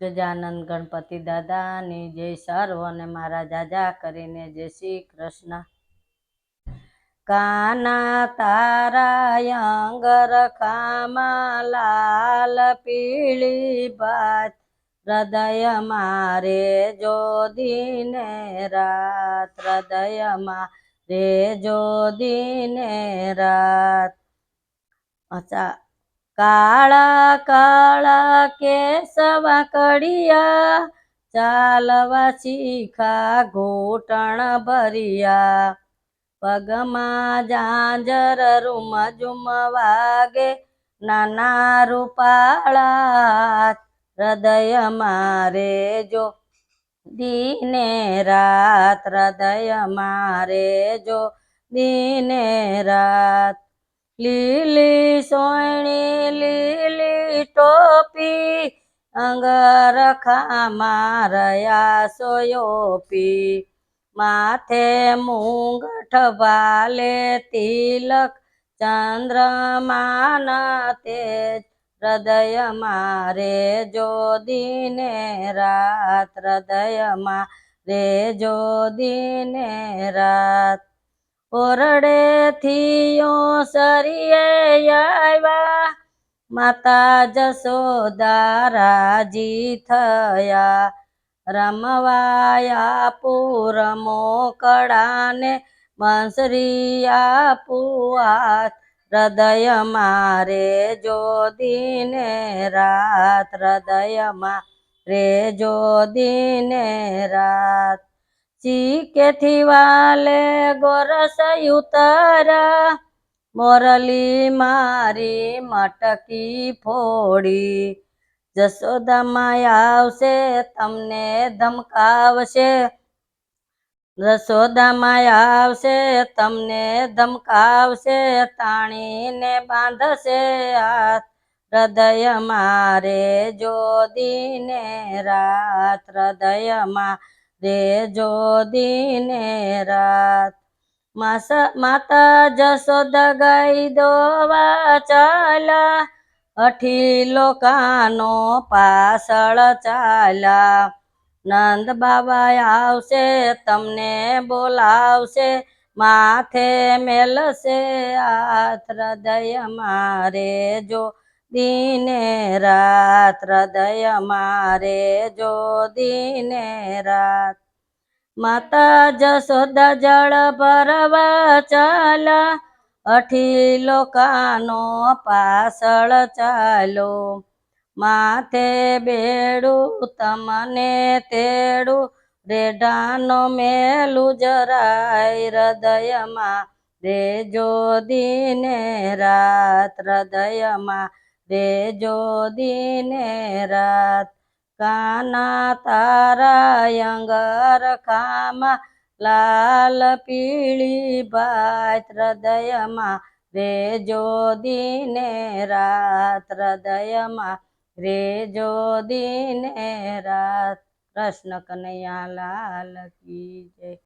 ગજાનંદ ગણપતિ દાદાની જય સર્વને મારા જાજા કરીને જય શ્રી કૃષ્ણ. કાના તારા અંગર લાલ પીળી ભાત, હૃદય મારે જો જોદીને રાત હૃદયમાં રે જોદીને રાત. અચ્છા કાળા કાળા કેસવા કડિયા, ચાલવા શીખા ઘોટણ ભરિયા. પગમાં જાંજર રૂમ, ઝુમ વાગે, નાના રૂપાળા હૃદય મારે જો. દીને રાત હૃદય મારે જો. દીને રાત લીલી સોયણી, લીલી ટોપી અંગરખામાં રહ્યા સોયોપી. માથે મૂંગઠ વાલે તિલક, ચંદ્રમાના તેજ, હૃદય મારે જોદીને રાત હૃદયમાં રે જો દિને રાત. ઓરડેથી સરીએ આવ્યા. માતા જશોદા રાજી થયા. રમવાયા પૂરમો મોકળાને બંસરી આપુઆત. હૃદય મારે જો દિને રાત. હૃદયમાં રે જો દિને રાત. ચીકેથી વાલે ગોરસ ઉતરા મોરલી મારી મટકી ફોડી. જશોદામાં આવશે, તમને ધમકાવશે. જશોદામાં આવશે, તમને ધમકાવશે. તાણીને બાંધશે હાથ હૃદય મારે જોદીને રાત, હૃદયમાં રે જોદીને રાત માતા જશોદ ગઈ દોવા ચાલા અઠી લોકાનો પાછળ ચાલા નંદ બાબા આવશે તમને બોલાવશે માથે મેલશે આ હૃદય મારે જો દીને રાત હૃદય મારે જો દિને રાત. માતા જશોદા જળ ભરવા ચાલા અઠી લોકાનો પાછળ ચાલો. માથે બેડું, તમને તેડું, રેઢાનો મેલું જરાય હૃદયમાં. રે જોદીને રાત હૃદયમાં રે જોદીને રાત. કાના તારા અંગર ખામાં, લાલ પીળી ભાત હૃદયમાં. રે જોદીને રાત, હૃદયમાં. રે જોદીને રાત. કૃષ્ણ કનૈયા લાલ કી જય.